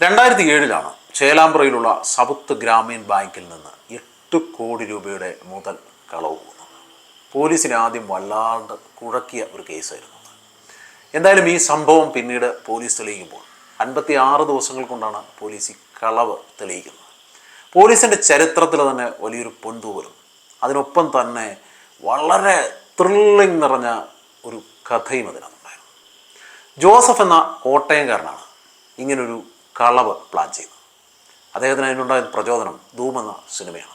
രണ്ടായിരത്തി ഏഴിലാണ് ചേലാമ്പ്രയിലുള്ള സൗത്ത് ഗ്രാമീൺ ബാങ്കിൽ നിന്ന് എട്ട് കോടി രൂപയുടെ മുതൽ കളവ് പോകുന്നത് പോലീസിനെ ആദ്യം വല്ലാണ്ട് കുഴക്കിയ ഒരു കേസായിരുന്നു. എന്തായാലും ഈ സംഭവം പിന്നീട് പോലീസ് തെളിയിക്കുമ്പോൾ അൻപത്തി ആറ് ദിവസങ്ങൾ കൊണ്ടാണ് പോലീസ് ഈ കളവ് തെളിയിക്കുന്നത്. പോലീസിന്റെ ചരിത്രത്തിൽ തന്നെ വലിയൊരു പൊന്തൂവലും അതിനൊപ്പം തന്നെ വളരെ ത്രില്ലിംഗ് നിറഞ്ഞ ഒരു കഥയും അതിനകത്തുണ്ടായിരുന്നു. ജോസഫ് എന്ന കോട്ടയംകാരനാണ് ഇങ്ങനൊരു കളവ് പ്ലാൻ ചെയ്തു. അദ്ദേഹത്തിന് അതിനുണ്ടായ പ്രചോദനം ധൂം എന്ന സിനിമയാണ്.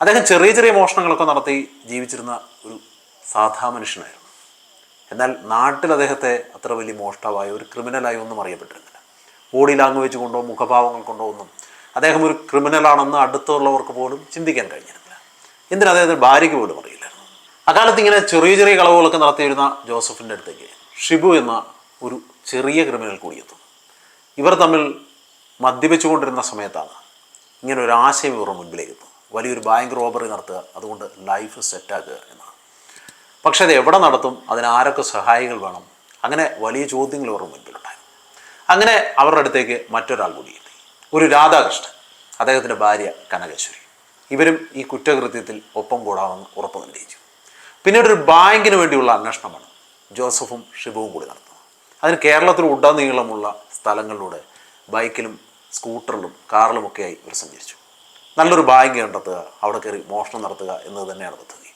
അദ്ദേഹം ചെറിയ ചെറിയ മോഷണങ്ങളൊക്കെ നടത്തി ജീവിച്ചിരുന്ന ഒരു സാധാ മനുഷ്യനായിരുന്നു. എന്നാൽ നാട്ടിൽ അദ്ദേഹത്തെ അത്ര വലിയ മോഷ്ടാവായ ഒരു ക്രിമിനലായി ഒന്നും അറിയപ്പെട്ടിരുന്നില്ല. ബോഡി ലാംഗ്വേജ് കൊണ്ടോ മുഖഭാവങ്ങൾ കൊണ്ടോ ഒന്നും അദ്ദേഹം ഒരു ക്രിമിനലാണെന്ന് അടുത്തുള്ളവർക്ക് പോലും ചിന്തിക്കാൻ കഴിഞ്ഞിരുന്നില്ല. എന്തിനാ അദ്ദേഹത്തിന് ഭാര്യയ്ക്ക് പോലും അറിയില്ലായിരുന്നു? അക്കാലത്ത് ഇങ്ങനെ ചെറിയ ചെറിയ കളവുകളൊക്കെ നടത്തിയിരുന്ന ജോസഫിന്റെ അടുത്തേക്ക് ഷിബു എന്ന ഒരു ചെറിയ ക്രിമിനൽ കൂടിയെത്തും ഇവർ തമ്മിൽ മദ്യപിച്ചുകൊണ്ടിരുന്ന സമയത്താണ്. ഇങ്ങനെ ഒരു ആശയം ഇവരുടെ മുൻപിലേക്ക് വലിയൊരു ബാങ്ക് റോബറി നടത്തുക അതുകൊണ്ട് ലൈഫ് സെറ്റാക്കുക എന്നാണ്. പക്ഷേ അത് എവിടെ നടത്തും? അതിന് ആരൊക്കെ സഹായികൾ വേണം? അങ്ങനെ വലിയ ചോദ്യങ്ങൾ ഇവരുടെ മുൻപിലുണ്ടായിരുന്നു. അങ്ങനെ അവരുടെ അടുത്തേക്ക് മറ്റൊരാൾ കൂടി എത്തി. ഒരു രാധാകൃഷ്ണൻ അദ്ദേഹത്തിന്റെ ഭാര്യ കനകേശ്വരി ഇവരും ഈ കുറ്റകൃത്യത്തിൽ ഒപ്പം കൂടാമെന്ന് ഉറപ്പ് നിർണയിച്ചു പിന്നീട് ഒരു ബാങ്കിന് വേണ്ടിയുള്ള അന്വേഷണമാണ് ജോസഫും ഷിബുവും കൂടി നടത്തുന്നത്. അതിന് കേരളത്തിൽ ഉടനീളമുള്ള സ്ഥലങ്ങളിലൂടെ ബൈക്കിലും സ്കൂട്ടറിലും കാറിലുമൊക്കെയായി ഇവർ സഞ്ചരിച്ചു. നല്ലൊരു ബാങ്ക് കണ്ടെത്തുക അവിടെ കയറി മോഷണം നടത്തുക എന്നത് തന്നെയാണ് പദ്ധതി.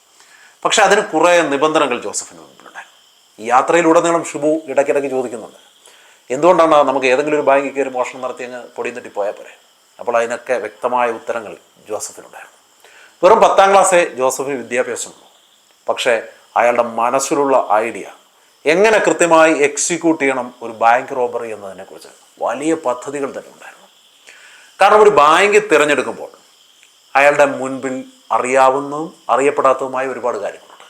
പക്ഷെ അതിന് കുറേ നിബന്ധനകൾ ജോസഫിന് മുമ്പിലുണ്ടായിരുന്നു ഈ യാത്രയിലുടനീളം ഷിബു ഇടയ്ക്കിടയ്ക്ക് ചോദിക്കുന്നുണ്ട്. എന്തുകൊണ്ടാണ് നമുക്ക് ഏതെങ്കിലും ഒരു ബാങ്കിൽ കയറി മോഷണം നടത്തി അങ്ങ് പൊടിയും തട്ടി പോയാൽ പോരെ? അപ്പോൾ അതിനൊക്കെ വ്യക്തമായ ഉത്തരങ്ങൾ ജോസഫിനുണ്ടായിരുന്നു. വെറും പത്താം ക്ലാസ്സേ ജോസഫിന് വിദ്യാഭ്യാസമുള്ളൂ. പക്ഷേ അയാളുടെ മനസ്സിലുള്ള ഐഡിയ എങ്ങനെ കൃത്യമായി എക്സിക്യൂട്ട് ചെയ്യണം ഒരു ബാങ്ക് റോബറി എന്നതിനെക്കുറിച്ച്? വലിയ പദ്ധതികൾ തന്നെ ഉണ്ടായിരുന്നു. കാരണം ഒരു ബാങ്ക് തിരഞ്ഞെടുക്കുമ്പോൾ അയാളുടെ മുൻപിൽ അറിയാവുന്നതും അറിയപ്പെടാത്തതുമായ ഒരുപാട് കാര്യങ്ങളുണ്ട്.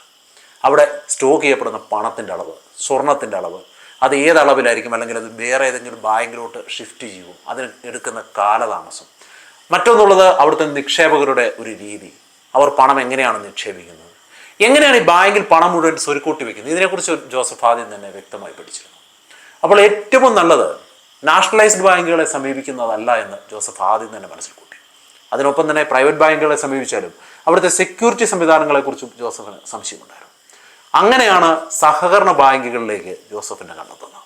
അവിടെ സ്റ്റോക്ക് ചെയ്യപ്പെടുന്ന പണത്തിന്റെ അളവ് സ്വർണത്തിന്റെ അളവ് അത് ഏതളവിലായിരിക്കും അല്ലെങ്കിൽ അത് വേറെ ഏതെങ്കിലും ബാങ്കിലോട്ട് ഷിഫ്റ്റ് ചെയ്യുമോ അതിന് എടുക്കുന്ന കാലതാമസം. മറ്റൊന്നുള്ളത് അവിടുത്തെ നിക്ഷേപകരുടെ ഒരു രീതി. അവർ പണം എങ്ങനെയാണ് നിക്ഷേപിക്കുന്നത്? എങ്ങനെയാണ് ഈ ബാങ്കിൽ പണം മുഴുവൻ സ്വരുക്കൂട്ടി വെക്കുന്നത്? ഇതിനെക്കുറിച്ച് ജോസഫ് ആദ്യം തന്നെ വ്യക്തമായി പഠിച്ചിരുന്നു. അപ്പോൾ ഏറ്റവും നല്ലത് നാഷണലൈസ്ഡ് ബാങ്കുകളെ സമീപിക്കുന്നതല്ല എന്ന് ജോസഫ് ആദ്യം തന്നെ മനസ്സിൽ കൂട്ടി. അതിനൊപ്പം തന്നെ പ്രൈവറ്റ് ബാങ്കുകളെ സമീപിച്ചാലും അവിടുത്തെ സെക്യൂരിറ്റി സംവിധാനങ്ങളെക്കുറിച്ചും ജോസഫിന് സംശയമുണ്ടായിരുന്നു. അങ്ങനെയാണ് സഹകരണ ബാങ്കുകളിലേക്ക് ജോസഫിനെ കണ്ടെത്തുന്നത്.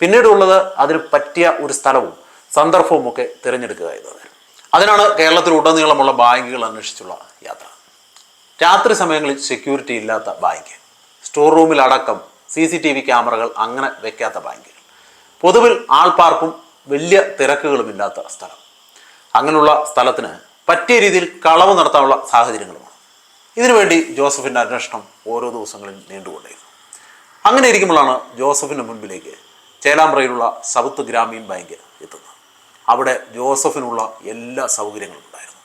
പിന്നീടുള്ളത് അതിന് പറ്റിയ ഒരു സ്ഥലവും സന്ദർഭവും ഒക്കെ തിരഞ്ഞെടുക്കുക എന്നതായിരുന്നു. അതിനാണ് കേരളത്തിൽ ഉടനീളമുള്ള ബാങ്കുകൾ അന്വേഷിച്ചുള്ള യാത്ര. രാത്രി സമയങ്ങളിൽ സെക്യൂരിറ്റി ഇല്ലാത്ത ബാങ്ക് സ്റ്റോർ റൂമിലടക്കം സി സി ടി വി ക്യാമറകൾ അങ്ങനെ വെക്കാത്ത ബാങ്കുകൾ പൊതുവിൽ ആൾപ്പാർക്കും വലിയ തിരക്കുകളും ഇല്ലാത്ത സ്ഥലം. അങ്ങനെയുള്ള സ്ഥലത്തിന് പറ്റിയ രീതിയിൽ കളവ് നടത്താനുള്ള സാഹചര്യങ്ങളുമാണ്. ഇതിനുവേണ്ടി ജോസഫിന്റെ അന്വേഷണം ഓരോ ദിവസങ്ങളിൽ നീണ്ടുകൊണ്ടേയിരുന്നു. അങ്ങനെ ഇരിക്കുമ്പോഴാണ് ജോസഫിന്റെ മുൻപിലേക്ക് ചേലാമ്പ്രയിലുള്ള സൗത്ത് ഗ്രാമീൺ ബാങ്ക് എത്തുന്നത്. അവിടെ ജോസഫിനുള്ള എല്ലാ സൗകര്യങ്ങളും ഉണ്ടായിരുന്നു.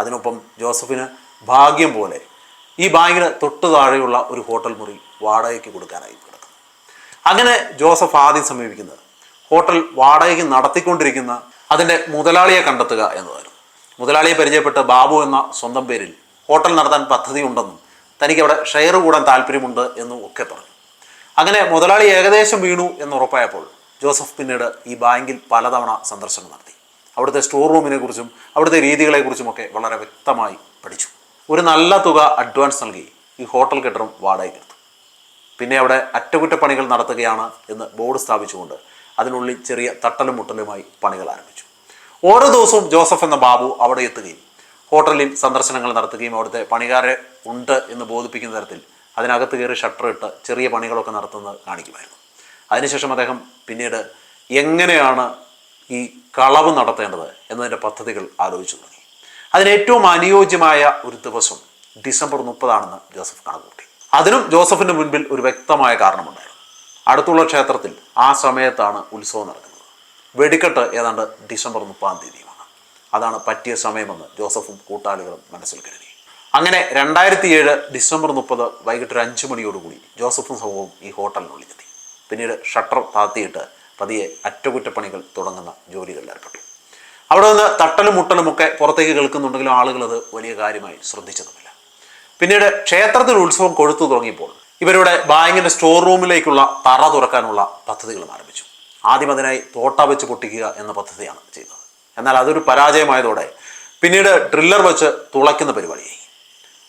അതിനൊപ്പം ജോസഫിന് ഭാഗ്യം പോലെ ഈ ബാങ്കിന് തൊട്ടു താഴെയുള്ള ഒരു ഹോട്ടൽ മുറി വാടകയ്ക്ക് കൊടുക്കാനായി കിടക്കുന്നു. അങ്ങനെ ജോസഫ് ആദ്യം സമീപിക്കുന്നത് ഹോട്ടൽ വാടകയ്ക്ക് നടത്തിക്കൊണ്ടിരിക്കുന്ന അതിന്റെ മുതലാളിയെ കണ്ടെത്തുക എന്നതായിരുന്നു. മുതലാളിയെ പരിചയപ്പെട്ട് ബാബു എന്ന സ്വന്തം പേരിൽ ഹോട്ടൽ നടത്താൻ പദ്ധതിയുണ്ടെന്നും തനിക്ക് അവിടെ ഷെയർ കൂടാൻ താല്പര്യമുണ്ട് എന്നും ഒക്കെ പറഞ്ഞു. അങ്ങനെ മുതലാളി ഏകദേശം വീണു എന്ന് ഉറപ്പായപ്പോൾ ജോസഫ് പിന്നീട് ഈ ബാങ്കിൽ പലതവണ സന്ദർശനം നടത്തി. അവിടുത്തെ സ്റ്റോർ റൂമിനെ കുറിച്ചും അവിടുത്തെ രീതികളെക്കുറിച്ചുമൊക്കെ വളരെ വ്യക്തമായി പഠിച്ചു. ഒരു നല്ല തുക അഡ്വാൻസ് നൽകി ഈ ഹോട്ടൽ കെട്ടിടം വാടകയ്ക്കെടുത്തു പിന്നെ അവിടെ അറ്റകുറ്റപ്പണികൾ നടത്തുകയാണ് എന്ന് ബോർഡ് സ്ഥാപിച്ചുകൊണ്ട് അതിനുള്ളിൽ ചെറിയ തട്ടലും മുട്ടലുമായി പണികൾ ആരംഭിച്ചു. ഓരോ ദിവസവും ജോസഫ് എന്ന ബാബു അവിടെ എത്തുകയും ഹോട്ടലിൽ സന്ദർശനങ്ങൾ നടത്തുകയും അവിടുത്തെ പണിക്കാരെ ഉണ്ട് എന്ന് ബോധിപ്പിക്കുന്ന തരത്തിൽ അതിനകത്ത് കയറി ഷട്ടർ ഇട്ട് ചെറിയ പണികളൊക്കെ നടത്തുന്നത് കാണിക്കുമായിരുന്നു. അതിനുശേഷം അദ്ദേഹം പിന്നീട് എങ്ങനെയാണ് ഈ കളവ് നടത്തേണ്ടത് എന്നതിന്റെ പദ്ധതികൾ ആലോചിച്ചു തുടങ്ങി. അതിന് ഏറ്റവും അനുയോജ്യമായ ഒരു ദിവസം ഡിസംബർ മുപ്പതാണെന്ന് ജോസഫ് കണക്കൂട്ടി അതിനും ജോസഫിന് മുൻപിൽ ഒരു വ്യക്തമായ കാരണമുണ്ടായിരുന്നു. അടുത്തുള്ള ക്ഷേത്രത്തിൽ ആ സമയത്താണ് ഉത്സവം നടക്കുന്നത്. വെടിക്കെട്ട് ഏതാണ്ട് ഡിസംബർ മുപ്പതാം തീയതിയുമാണ്. അതാണ് പറ്റിയ സമയമെന്ന് ജോസഫും കൂട്ടാളികളും മനസ്സിൽ കരുതി. അങ്ങനെ രണ്ടായിരത്തി ഏഴ് ഡിസംബർ മുപ്പത് വൈകിട്ട് ഒരു അഞ്ച് മണിയോടുകൂടി ജോസഫും സംഘവും ഈ ഹോട്ടലിനുള്ളിലെത്തി പിന്നീട് ഷട്ടർ താത്തിയിട്ട് പതിയെ അറ്റകുറ്റപ്പണികൾ തുടങ്ങുന്ന ജോലികളിൽ ഏർപ്പെട്ടു. അവിടെ നിന്ന് തട്ടലും മുട്ടലും ഒക്കെ പുറത്തേക്ക് കേൾക്കുന്നുണ്ടെങ്കിലും ആളുകൾ അത് വലിയ കാര്യമായി ശ്രദ്ധിച്ചതുമില്ല. പിന്നീട് ക്ഷേത്രത്തിൽ ഉത്സവം കൊഴുത്തു തുടങ്ങിയപ്പോൾ ഇവരുടെ ബാങ്കിന്റെ സ്റ്റോർ റൂമിലേക്കുള്ള തറ തുറക്കാനുള്ള പദ്ധതികളും ആരംഭിച്ചു. ആദ്യം അതിനായി തോട്ട വെച്ച് പൊട്ടിക്കുക എന്ന പദ്ധതിയാണ് ചെയ്തത്. എന്നാൽ അതൊരു പരാജയമായതോടെ പിന്നീട് ഡ്രില്ലർ വെച്ച് തുളയ്ക്കുന്ന പരിപാടിയായി.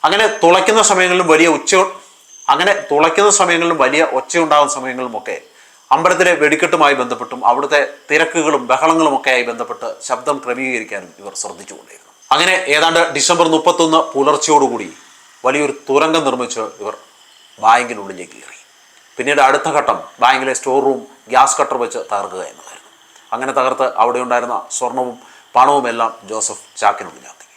അങ്ങനെ തുളയ്ക്കുന്ന സമയങ്ങളിലും വലിയ ഉച്ച അങ്ങനെ തുളയ്ക്കുന്ന സമയങ്ങളിലും വലിയ ഒച്ചയുണ്ടാകുന്ന സമയങ്ങളിലുമൊക്കെ അമ്പലത്തിലെ വെടിക്കെട്ടുമായി ബന്ധപ്പെട്ടും അവിടുത്തെ തിരക്കുകളും ബഹളങ്ങളും ഒക്കെയായി ബന്ധപ്പെട്ട് ശബ്ദം ക്രമീകരിക്കാനും ഇവർ ശ്രദ്ധിച്ചുകൊണ്ടിരുന്നു അങ്ങനെ ഏതാണ്ട് ഡിസംബർ മുപ്പത്തൊന്ന് പുലർച്ചയോടുകൂടി വലിയൊരു തുരങ്കം നിർമ്മിച്ച് ഇവർ ബാങ്കിനുള്ളിലേക്ക് കയറി. പിന്നീട് അടുത്ത ഘട്ടം ബാങ്കിലെ സ്റ്റോർ റൂം ഗ്യാസ് കട്ടർ വെച്ച് തകർക്കുക എന്നതായിരുന്നു. അങ്ങനെ തകർത്ത് അവിടെ ഉണ്ടായിരുന്ന സ്വർണവും പണവും എല്ലാം ജോസഫ് ചാക്കിനുള്ളിലാക്കി.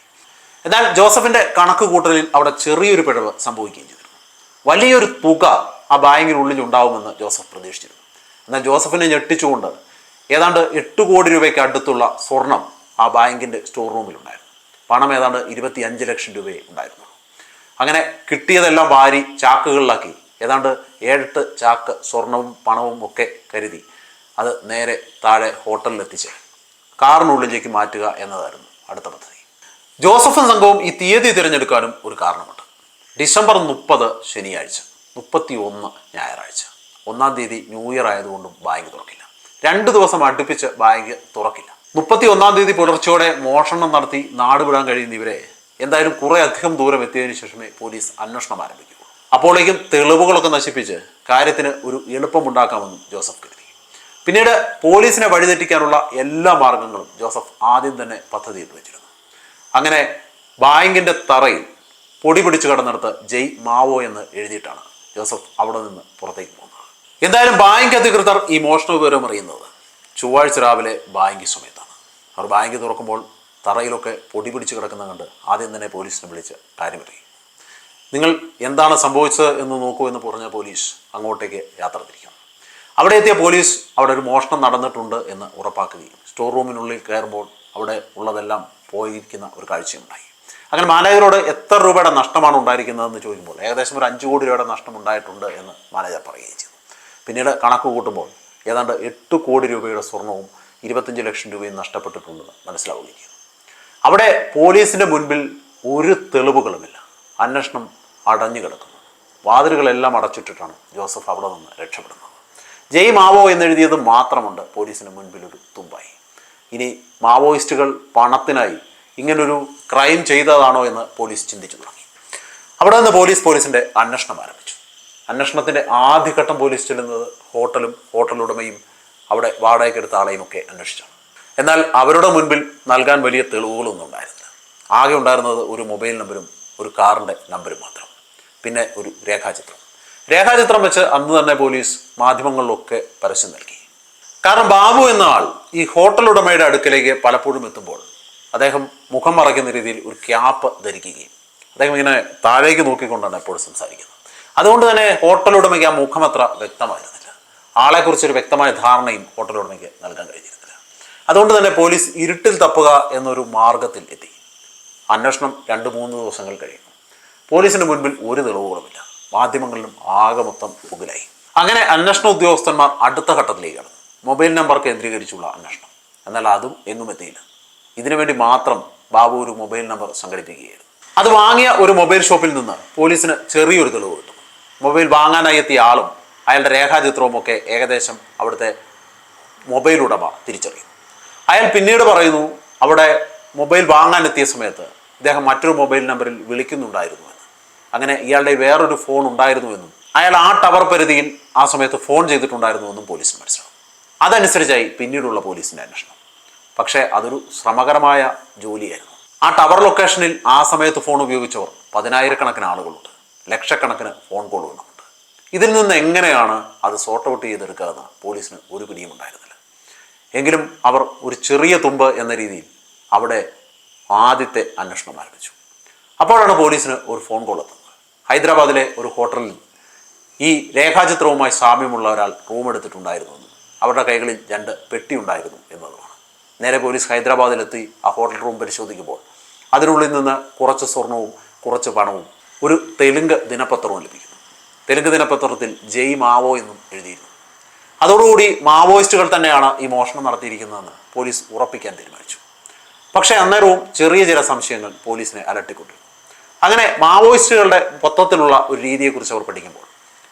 എന്നാൽ ജോസഫിന്റെ കണക്ക് കൂട്ടലിൽ അവിടെ ചെറിയൊരു പിഴവ് സംഭവിക്കുകയും ചെയ്തിരുന്നു. വലിയൊരു തുക ആ ബാങ്കിനുള്ളിൽ ഉണ്ടാവുമെന്ന് ജോസഫ് പ്രതീക്ഷിച്ചിരുന്നു. എന്നാൽ ജോസഫിനെ ഞെട്ടിച്ചുകൊണ്ട് ഏതാണ്ട് എട്ട് കോടി രൂപയ്ക്ക് അടുത്തുള്ള സ്വർണം ആ ബാങ്കിന്റെ സ്റ്റോർ റൂമിലുണ്ടായിരുന്നു പണം ഏതാണ്ട് ഇരുപത്തി അഞ്ച് ലക്ഷം രൂപയെ ഉണ്ടായിരുന്നു അങ്ങനെ കിട്ടിയതെല്ലാം വാരി ചാക്കുകളിലാക്കി. ഏതാണ്ട് ഏഴെട്ട് ചാക്ക് സ്വർണവും പണവും ഒക്കെ കരുതി അത് നേരെ താഴെ ഹോട്ടലിലെത്തിച്ച് കാറിനുള്ളിലേക്ക് മാറ്റുക എന്നതായിരുന്നു അടുത്ത പദ്ധതി. ജോസഫും സംഘവും ഈ തീയതി തിരഞ്ഞെടുക്കാനും ഒരു കാരണമുണ്ട്. ഡിസംബർ മുപ്പത് ശനിയാഴ്ച മുപ്പത്തി ഒന്ന് ഞായറാഴ്ച. ഒന്നാം തീയതി ന്യൂ ഇയർ ആയതുകൊണ്ടും ബാങ്ക് തുറക്കില്ല. രണ്ട് ദിവസം അടുപ്പിച്ച് ബാങ്ക് തുറക്കില്ല. മുപ്പത്തി ഒന്നാം തീയതി പുലർച്ചയോടെ മോഷണം നടത്തി നാടുവിടാൻ കഴിയുന്ന ഇവരെ എന്തായാലും കുറെ അധികം ദൂരം എത്തിയതിന് ശേഷമേ പോലീസ് അന്വേഷണം ആരംഭിക്കൂ അപ്പോഴേക്കും തെളിവുകളൊക്കെ നശിപ്പിച്ച് കാര്യത്തിന് ഒരു എളുപ്പമുണ്ടാക്കാമെന്നും ജോസഫ് കരുതി. പിന്നീട് പോലീസിനെ വഴിതെറ്റിക്കാനുള്ള എല്ലാ മാർഗങ്ങളും ജോസഫ് ആദ്യം തന്നെ പദ്ധതിയിൽ വെച്ചിരുന്നു. അങ്ങനെ ബാങ്കിന്റെ തറയിൽ പൊടി പിടിച്ചു കടന്നെടുത്ത് ജയ് മാവോ എന്ന് എഴുതിയിട്ടാണ് ജോസഫ് അവിടെ നിന്ന് പുറത്തേക്ക് പോകുന്നത്. എന്തായാലും ബാങ്ക് അധികൃതർ ഈ മോഷണ വിവരം അറിയുന്നത്. ചൊവ്വാഴ്ച രാവിലെ ബാങ്ക് സമയത്താണ്. അവർ ബാങ്ക് തുറക്കുമ്പോൾ തറയിലൊക്കെ പൊടി പിടിച്ച് കിടക്കുന്നത് കണ്ട് ആദ്യം തന്നെ പോലീസിനെ വിളിച്ച് കാര്യമറിയും. നിങ്ങൾ എന്താണ് സംഭവിച്ചത് എന്ന് നോക്കൂ എന്ന് പറഞ്ഞ പോലീസ് അങ്ങോട്ടേക്ക് യാത്ര തിരിക്കും. അവിടെ എത്തിയ പോലീസ് അവിടെ ഒരു മോഷണം നടന്നിട്ടുണ്ട് എന്ന് ഉറപ്പാക്കുകയും സ്റ്റോർ റൂമിനുള്ളിൽ കയറുമ്പോൾ അവിടെ ഉള്ളതെല്ലാം പോയിരിക്കുന്ന ഒരു കാഴ്ചയുണ്ടായി. അങ്ങനെ മാനേജറോട് എത്ര രൂപയുടെ നഷ്ടമാണ് ഉണ്ടായിരിക്കുന്നതെന്ന് ചോദിക്കുമ്പോൾ ഏകദേശം ഒരു അഞ്ച് കോടി രൂപയുടെ നഷ്ടം ഉണ്ടായിട്ടുണ്ട് എന്ന് മാനേജർ പറയുകയും ചെയ്തു. പിന്നീട് കണക്ക് കൂട്ടുമ്പോൾ ഏതാണ്ട് എട്ട് കോടി രൂപയുടെ സ്വർണവും ഇരുപത്തഞ്ച് ലക്ഷം രൂപയും നഷ്ടപ്പെട്ടിട്ടുണ്ടെന്ന് മനസ്സിലാവുകയും അവിടെ പോലീസിന്റെ മുൻപിൽ ഒരു തെളിവുകളുമില്ല. അന്വേഷണം അടഞ്ഞു കിടക്കുന്നു. വാതിലുകളെല്ലാം അടച്ചിട്ടിട്ടാണ് ജോസഫ് അവിടെ നിന്ന് രക്ഷപ്പെടുന്നത്. ജയ് മാവോ എന്നെഴുതിയത് മാത്രമുണ്ട് പോലീസിന് മുൻപിൽ ഒരു തുമ്പായി. ഇനി മാവോയിസ്റ്റുകൾ പണത്തിനായി ഇങ്ങനൊരു ക്രൈം ചെയ്തതാണോ എന്ന് പോലീസ് ചിന്തിച്ചു തുടങ്ങി. അവിടെ നിന്ന് പോലീസ് പോലീസിന്റെ അന്വേഷണം ആരംഭിച്ചു. അന്വേഷണത്തിന്റെ ആദ്യഘട്ടം പോലീസ് ചെല്ലുന്നത് ഹോട്ടലും ഹോട്ടൽ ഉടമയും അവിടെ വാടകയ്ക്കെടുത്ത ആളെയും ഒക്കെ അന്വേഷിച്ചാണ് എന്നാൽ അവരുടെ മുൻപിൽ നൽകാൻ വലിയ തെളിവുകളൊന്നും ഉണ്ടായിരുന്നില്ല. ആകെ ഉണ്ടായിരുന്നത് ഒരു മൊബൈൽ നമ്പരും ഒരു കാറിന്റെ നമ്പരും മാത്രം. പിന്നെ ഒരു രേഖാചിത്രം. രേഖാചിത്രം വെച്ച് അന്ന് തന്നെ പോലീസ് മാധ്യമങ്ങളിലൊക്കെ പരസ്യം നൽകി. കാരണം ബാബു എന്ന ആൾ ഈ ഹോട്ടൽ ഉടമയുടെ അടുക്കലേക്ക് പലപ്പോഴും എത്തുമ്പോൾ അദ്ദേഹം മുഖം മറയ്ക്കുന്ന രീതിയിൽ ഒരു ക്യാപ്പ് ധരിക്കുകയും അദ്ദേഹം ഇങ്ങനെ താഴേക്ക് നോക്കിക്കൊണ്ടാണ് എപ്പോഴും സംസാരിക്കുന്നത്. അതുകൊണ്ട് തന്നെ ഹോട്ടൽ ഉടമയ്ക്ക് ആ മുഖം അത്ര വ്യക്തമായിരുന്നില്ല. ആളെക്കുറിച്ചൊരു വ്യക്തമായ ധാരണയും ഹോട്ടൽ ഉടമയ്ക്ക് നൽകാൻ കഴിഞ്ഞിരുന്നില്ല. അതുകൊണ്ട് തന്നെ പോലീസ് ഇരുട്ടിൽ തപ്പുക എന്നൊരു മാർഗത്തിൽ എത്തി. അന്വേഷണം രണ്ട് മൂന്ന് ദിവസങ്ങൾ കഴിയുന്നു പോലീസിന് മുൻപിൽ ഒരു തെളിവുകളുമില്ല മാധ്യമങ്ങളിലും ആകെ മൊത്തം പുകലായി അങ്ങനെ അന്വേഷണ ഉദ്യോഗസ്ഥന്മാർ അടുത്ത ഘട്ടത്തിലേക്ക് കടന്നു. മൊബൈൽ നമ്പർ കേന്ദ്രീകരിച്ചുള്ള അന്വേഷണം. എന്നാൽ അതും എങ്ങും എത്തിയില്ല. ഇതിനുവേണ്ടി മാത്രം ബാബു ഒരു മൊബൈൽ നമ്പർ സംഘടിപ്പിക്കുകയായിരുന്നു. അത് വാങ്ങിയ ഒരു മൊബൈൽ ഷോപ്പിൽ നിന്ന് പോലീസിന് ചെറിയൊരു തെളിവ് കിട്ടും. മൊബൈൽ വാങ്ങാനായി എത്തിയ ആളും അയാളുടെ രേഖാചിത്രവും ഒക്കെ ഏകദേശം അവിടുത്തെ മൊബൈൽ ഉടമ തിരിച്ചറിയും അയാൾ പിന്നീട് പറയുന്നു അവിടെ മൊബൈൽ വാങ്ങാൻ എത്തിയ സമയത്ത് ഇദ്ദേഹം മറ്റൊരു മൊബൈൽ നമ്പറിൽ വിളിക്കുന്നുണ്ടായിരുന്നു എന്ന്. അങ്ങനെ ഇയാളുടെ വേറൊരു ഫോൺ ഉണ്ടായിരുന്നുവെന്നും അയാൾ ആ ടവർ പരിധിയിൽ ആ സമയത്ത് ഫോൺ ചെയ്തിട്ടുണ്ടായിരുന്നുവെന്നും പോലീസ് മനസ്സിലാവും അതനുസരിച്ചായി പിന്നീടുള്ള പോലീസിന്റെ അന്വേഷണം. പക്ഷേ അതൊരു ശ്രമകരമായ ജോലിയായിരുന്നു. ആ ടവർ ലൊക്കേഷനിൽ ആ സമയത്ത് ഫോൺ ഉപയോഗിച്ചവർ പതിനായിരക്കണക്കിന് ആളുകളുണ്ട്. ലക്ഷക്കണക്കിന് ഫോൺ കോളുകളുമുണ്ട് ഇതിൽ നിന്ന് എങ്ങനെയാണ് അത് സോർട്ട് ഔട്ട് ചെയ്തെടുക്കുക എന്ന് പോലീസിന് ഒരു പിടിയും ഉണ്ടായിരുന്നില്ല. എങ്കിലും അവർ ഒരു ചെറിയ തുമ്പ് എന്ന രീതിയിൽ അവിടെ ആദ്യത്തെ അന്വേഷണം ആരംഭിച്ചു. അപ്പോഴാണ് പോലീസിന് ഒരു ഫോൺ കോൾ എത്തുന്നത്. ഹൈദരാബാദിലെ ഒരു ഹോട്ടലിൽ ഈ രേഖാചിത്രവുമായി സാമ്യമുള്ള ഒരാൾ റൂം എടുത്തിട്ടുണ്ടായിരുന്നു അവരുടെ കൈകളിൽ രണ്ട് പെട്ടി ഉണ്ടായിരുന്നു എന്നതുമാണ്. നേരെ പോലീസ് ഹൈദരാബാദിലെത്തി ആ ഹോട്ടൽ റൂം പരിശോധിക്കുമ്പോൾ അതിനുള്ളിൽ നിന്ന് കുറച്ച് സ്വർണവും കുറച്ച് പണവും ഒരു തെലുങ്ക് ദിനപത്രവും ലഭിക്കുന്നു. തെലുങ്ക് ദിനപത്രത്തിൽ ജയ് മാവോ എന്നും എഴുതിയിരുന്നു. അതോടുകൂടി മാവോയിസ്റ്റുകൾ തന്നെയാണ് ഈ മോഷണം നടത്തിയിരിക്കുന്നതെന്ന് പോലീസ് ഉറപ്പിക്കാൻ തീരുമാനിച്ചു. പക്ഷേ അന്നേരവും ചെറിയ ചില സംശയങ്ങൾ പോലീസിനെ അലട്ടിക്കൊണ്ടിരുന്നു. അങ്ങനെ മാവോയിസ്റ്റുകളുടെ മൊത്തത്തിലുള്ള ഒരു രീതിയെക്കുറിച്ച് അവർ പഠിക്കുമ്പോൾ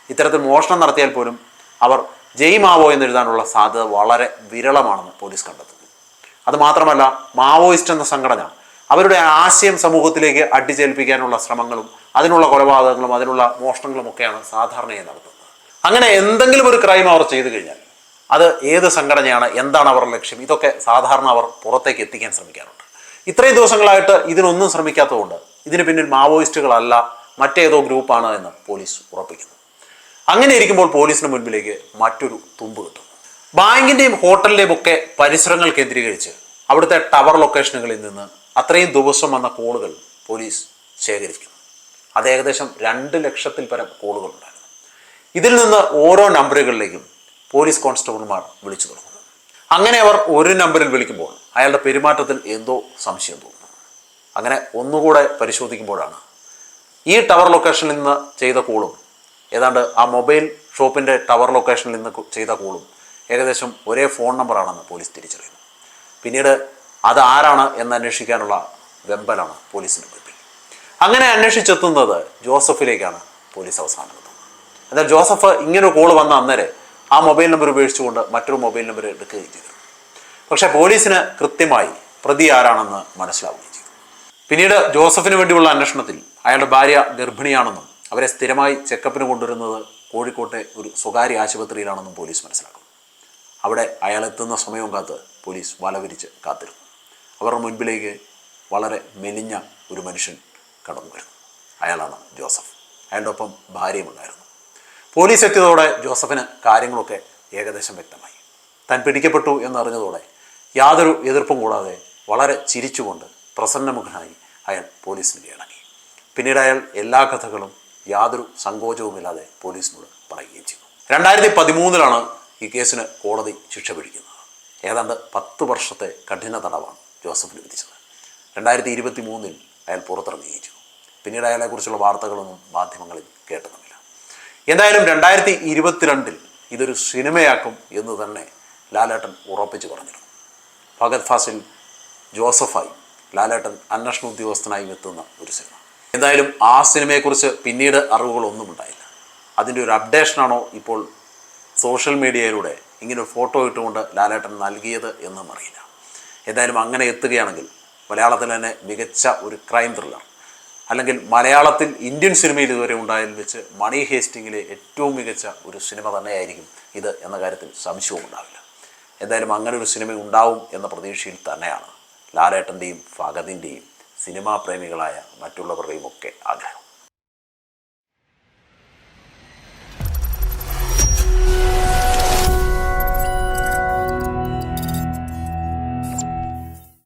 ഇത്തരത്തിൽ മോഷണം നടത്തിയാൽ പോലും അവർ ജയ് മാവോ എന്ന് എഴുതാനുള്ള സാധ്യത വളരെ വിരളമാണെന്ന് പോലീസ് കണ്ടെത്തുന്നു. അതുമാത്രമല്ല മാവോയിസ്റ്റ് എന്ന സംഘടന അവരുടെ ആശയം സമൂഹത്തിലേക്ക് അടിച്ചേൽപ്പിക്കാനുള്ള ശ്രമങ്ങളും അതിനുള്ള കൊലപാതകങ്ങളും അതിനുള്ള മോഷണങ്ങളും ഒക്കെയാണ് സാധാരണയായി നടത്തുന്നത്. അങ്ങനെ എന്തെങ്കിലും ഒരു ക്രൈം അവർ ചെയ്തു കഴിഞ്ഞാൽ അത് ഏത് സംഘടനയാണ് എന്താണ് അവരുടെ ലക്ഷ്യം ഇതൊക്കെ സാധാരണ അവർ പുറത്തേക്ക് എത്തിക്കാൻ ശ്രമിക്കാറുണ്ട്. ഇത്രയും ദിവസങ്ങളായിട്ട് ഇതിനൊന്നും ശ്രമിക്കാത്തതുകൊണ്ട് ഇതിന് പിന്നിൽ മാവോയിസ്റ്റുകളല്ല മറ്റേതോ ഗ്രൂപ്പാണ് എന്ന് പോലീസ് ഉറപ്പിക്കുന്നു. അങ്ങനെ ഇരിക്കുമ്പോൾ പോലീസിന് മുൻപിലേക്ക് മറ്റൊരു തുമ്പ് കിട്ടും. ബാങ്കിന്റെയും ഹോട്ടലിന്റെയും ഒക്കെ പരിസരങ്ങൾ കേന്ദ്രീകരിച്ച് അവിടുത്തെ ടവർ ലൊക്കേഷനുകളിൽ നിന്ന് അത്രയും ദിവസം വന്ന കോളുകൾ പോലീസ് ശേഖരിക്കുന്നു. അത് ഏകദേശം രണ്ട് ലക്ഷത്തിൽ പരം കോളുകൾ ഉണ്ടായിരുന്നു ഇതിൽ നിന്ന് ഓരോ നമ്പറുകളിലേക്കും പോലീസ് കോൺസ്റ്റബിൾമാർ വിളിച്ചു തുടങ്ങുന്നു അങ്ങനെ അവർ ഒരു നമ്പറിൽ വിളിക്കുമ്പോൾ അയാളുടെ പെരുമാറ്റത്തിൽ എന്തോ സംശയം തോന്നുന്നു. അങ്ങനെ ഒന്നുകൂടെ പരിശോധിക്കുമ്പോഴാണ് ഈ ടവർ ലൊക്കേഷനിൽ നിന്ന് ചെയ്ത കോളും ഏതാണ്ട് ആ മൊബൈൽ ഷോപ്പിന്റെ ടവർ ലൊക്കേഷനിൽ നിന്ന് ചെയ്ത കോളും ഏകദേശം ഒരേ ഫോൺ നമ്പറാണെന്ന് പോലീസ് തിരിച്ചറിയുന്നു. പിന്നീട് അത് ആരാണ് എന്ന് അന്വേഷിക്കാനുള്ള വെമ്പലാണ് പോലീസിന് അങ്ങനെ അന്വേഷിച്ചെത്തുന്നത് ജോസഫിലേക്കാണ് പോലീസ് അവസാനം എത്തുന്നത്. എന്നാൽ ജോസഫ് ഇങ്ങനെ കോൾ വന്ന അന്നേരം ആ മൊബൈൽ നമ്പർ ഉപേക്ഷിച്ചുകൊണ്ട് മറ്റൊരു മൊബൈൽ നമ്പർ എടുക്കുകയും ചെയ്തു. പക്ഷെ പോലീസിന് കൃത്യമായി പ്രതി ആരാണെന്ന് മനസ്സിലാവുകയും ചെയ്തു. പിന്നീട് ജോസഫിന് വേണ്ടിയുള്ള അന്വേഷണത്തിൽ അയാളുടെ ഭാര്യ ഗർഭിണിയാണെന്നും അവരെ സ്ഥിരമായി ചെക്കപ്പിന് കൊണ്ടുവരുന്നത് കോഴിക്കോട്ടെ ഒരു സ്വകാര്യ ആശുപത്രിയിലാണെന്നും പോലീസ് മനസ്സിലാക്കും അവിടെ അയാൾ എത്തുന്ന സമയവും കാത്ത് പോലീസ് വലവിരിച്ച് കാത്തിരുന്നു. അവരുടെ മുൻപിലേക്ക് വളരെ മെലിഞ്ഞ ഒരു മനുഷ്യൻ കടന്നു വരുന്നു അയാളാണ് ജോസഫ്. അയാളുടെ ഒപ്പം ഭാര്യയുമുണ്ടായിരുന്നു പോലീസ് എത്തിയതോടെ ജോസഫിന് കാര്യങ്ങളൊക്കെ ഏകദേശം വ്യക്തമായി. താൻ പിടിക്കപ്പെട്ടു എന്നറിഞ്ഞതോടെ യാതൊരു എതിർപ്പും കൂടാതെ വളരെ ചിരിച്ചുകൊണ്ട് പ്രസന്നമുഖനായി അയാൾ പോലീസിന് കീഴടങ്ങി പിന്നീട് അയാൾ എല്ലാ കഥകളും യാതൊരു സങ്കോചവുമില്ലാതെ പോലീസിനോട് പറയുകയും ചെയ്തു. രണ്ടായിരത്തി പതിമൂന്നിലാണ് ഈ കേസിന് കോടതി ശിക്ഷ പിടിക്കുന്നത് ഏതാണ്ട് പത്ത് വർഷത്തെ കഠിന തടവാണ് ജോസഫിന് വിധിച്ചത്. രണ്ടായിരത്തി ഇരുപത്തി മൂന്നിൽ അയാൾ പുറത്തിറങ്ങുകയും പിന്നീട് അയാളെക്കുറിച്ചുള്ള വാർത്തകളൊന്നും മാധ്യമങ്ങളിൽ കേട്ടതുമില്ല. എന്തായാലും രണ്ടായിരത്തി ഇരുപത്തിരണ്ടിൽ ഇതൊരു സിനിമയാക്കും എന്ന് തന്നെ ലാലേട്ടൻ ഉറപ്പിച്ചു പറഞ്ഞിരുന്നു. ഭഗത് ഫാസിൽ ജോസഫായി ലാലേട്ടൻ അന്വേഷണ ഉദ്യോഗസ്ഥനായി എത്തുന്ന ഒരു സിനിമ. എന്തായാലും ആ സിനിമയെക്കുറിച്ച് പിന്നീട് അറിവുകളൊന്നും ഉണ്ടായില്ല. അതിന്റെ ഒരു അപ്ഡേഷനാണോ ഇപ്പോൾ സോഷ്യൽ മീഡിയയിലൂടെ ഇങ്ങനെ ഫോട്ടോ ഇട്ടുകൊണ്ട് ലാലേട്ടൻ നൽകിയത് എന്നും അറിയില്ല. എന്തായാലും അങ്ങനെ എത്തുകയാണെങ്കിൽ മലയാളത്തിൽ തന്നെ മികച്ച ഒരു ക്രൈം ത്രില്ലർ അല്ലെങ്കിൽ മലയാളത്തിൽ ഇന്ത്യൻ സിനിമയിൽ ഇതുവരെ ഉണ്ടായതിൽ വെച്ച് മണി ഹേസ്റ്റിങ്ങിലെ ഏറ്റവും മികച്ച ഒരു സിനിമ തന്നെയായിരിക്കും ഇത് എന്ന കാര്യത്തിൽ സംശയവും ഉണ്ടാവില്ല. എന്തായാലും അങ്ങനെ ഒരു സിനിമ ഉണ്ടാവും എന്ന പ്രതീക്ഷയിൽ തന്നെയാണ് ലാലേട്ടന്റെയും ഫഗതിന്റെയും സിനിമാ പ്രേമികളായ മറ്റുള്ളവരുടെയും ഒക്കെ ആഗ്രഹം.